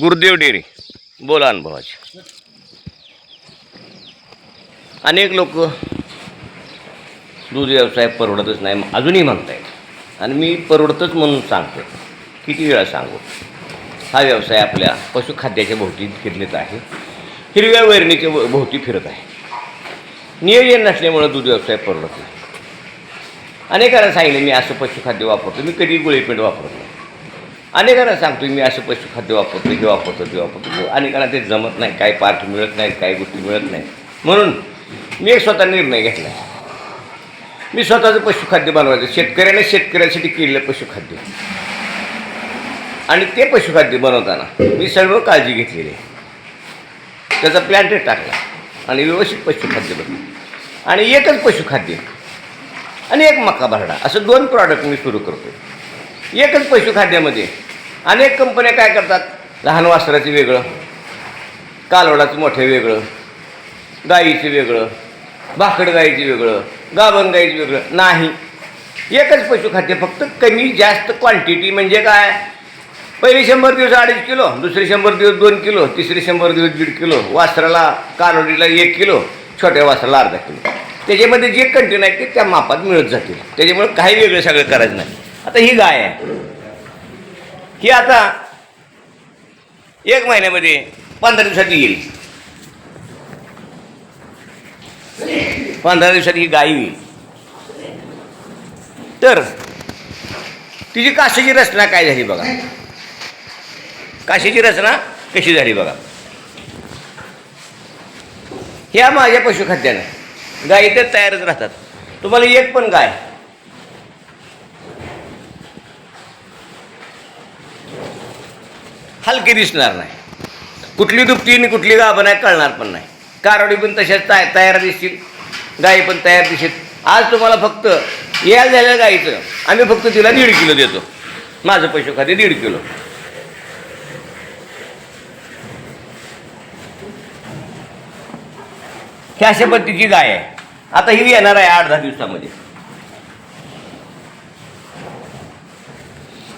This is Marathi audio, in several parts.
गुरुदेव डेअरी बोला अनुभवाचे. अनेक लोक दूध व्यवसाय परवडतच नाही अजूनही म्हणतायत. आणि मी परवडतच म्हणून सांगतो. किती वेळा सांगू? हा व्यवसाय आपल्या पशुखाद्याच्या भोवती फिरलेत आहे. हिरव्या वैरणीच्या भोवती फिरत आहे. नियोजन नसल्यामुळं दूध व्यवसाय परवडत नाही. अनेकांना सांगितलं मी असं पशुखाद्य वापरतो मी कधी गुळेपीठ वापरत नाही. अनेकांना सांगतो मी असं पशुखाद्य वापरतो हे वापरतो ते वापरतो अनेकांना ते जमत नाही काही पार्ट मिळत नाहीत काही गोष्टी मिळत नाही म्हणून मी एक स्वतः निर्णय घेतला. मी स्वतःचं पशुखाद्य बनवायचं. शेतकऱ्याने शेतकऱ्यासाठी केलेलं पशुखाद्य. आणि ते पशुखाद्य बनवताना मी सर्व काळजी घेतलेली. आहे त्याचा प्लॅन्टेट टाकला आणि व्यवस्थित पशुखाद्य बनवलं. आणि एकच पशुखाद्य आणि एक मका भरडा. असं दोन प्रॉडक्ट मी सुरू करतो एकच पशुखाद्यामध्ये अनेक कंपन्या काय करतात? लहान वासराचं वेगळं कालवडाचं मोठं वेगळं गाईचं वेगळं भाकड गाईचं वेगळं गाभण गाईचं वेगळं. नाही. एकच पशुखाद्य फक्त कमी जास्त क्वांटिटी म्हणजे काय? पहिले शंभर दिवस अडीच किलो दुसरे शंभर दिवस दोन किलो तिसरे शंभर दिवस दीड किलो. वासराला कालवडीला एक किलो छोट्या वासराला अर्धा किलो. त्याच्यामध्ये जे कंटेन आहे ते त्या मापात मिळत जातील. त्याच्यामुळे काही वेगळं सगळं करायचं नाही. आता ही गाय आहे. ही आता एक महिन्यामध्ये पंधरा दिवसात येईल. पंधरा दिवसात ही गाय येईल. तर तिची काशीची रचना काय झाली बघा. काशीची रचना कशी झाली बघा. ह्या माझ्या पशुखाद्यानं गायी तर तयारच राहतात. तुम्हाला एक पण गाय हलकी दिसणार नाही. कुठली दुपती आणि कुठली गाभण नाही कळणार पण नाही. कारवडी पण तशाच ताय तयार दिसतील. गाई पण तयार दिसतील आज तुम्हाला फक्त यायला झालेल्या गाईचं आम्ही फक्त तिला दीड किलो देतो. माझं पशुखाद्य दीड किलो. ही अशा पद्धतीची गाय आहे. आता ही येणार आहे आठ दहा दिवसामध्ये.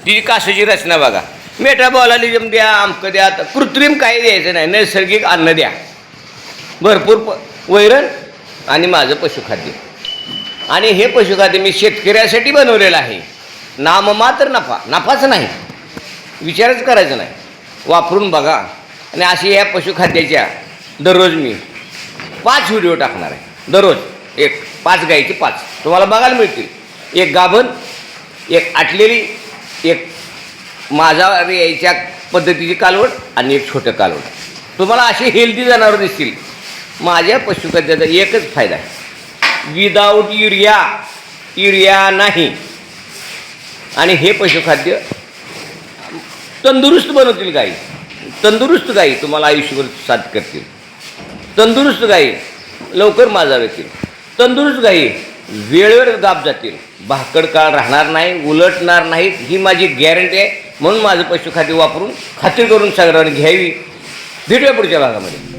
तिची कासाची रचना बघा. मेटाबॉलिझम द्या आमकं द्या आता कृत्रिम काही द्यायचं नाही नैसर्गिक अन्न द्या. भरपूर प वैरण आणि माझं पशुखाद्य. आणि हे पशुखाद्य मी शेतकऱ्यासाठी बनवलेलं आहे. नाममात्र नफा नफाच नाही. विचारच करायचा नाही. वापरून बघा. आणि अशी ह्या पशुखाद्याच्या दररोज मी पाच व्हिडिओ टाकणार आहे. दररोज. एक पाच गायीचे पाच. तुम्हाला बघायला मिळतील. एक गाभण एक आटलेली एक माझा यायच्या पद्धतीची कालवड आणि एक छोटं कालवड तुम्हाला अशी हेल्दी जनावर दिसतील. माझ्या पशुखाद्याचा एकच फायदा आहे. विदाऊट युरिया युरिया नाही. आणि हे पशुखाद्य तंदुरुस्त बनवतील गाई. तंदुरुस्त गाई तुम्हाला आयुष्यभर साथ करतील. तंदुरुस्त गाई लवकर माझा येतील. तंदुरुस्त गाई वेळेवर गाप जातील. भाकड काळ राहणार नाही उलटणार नाहीत. ही माझी गॅरंटी आहे. म्हणून माझं पशुखाद्य वापरून खात्री करून सगळ्यांनी घ्यावी. भेटूया पुढच्या भागामध्ये.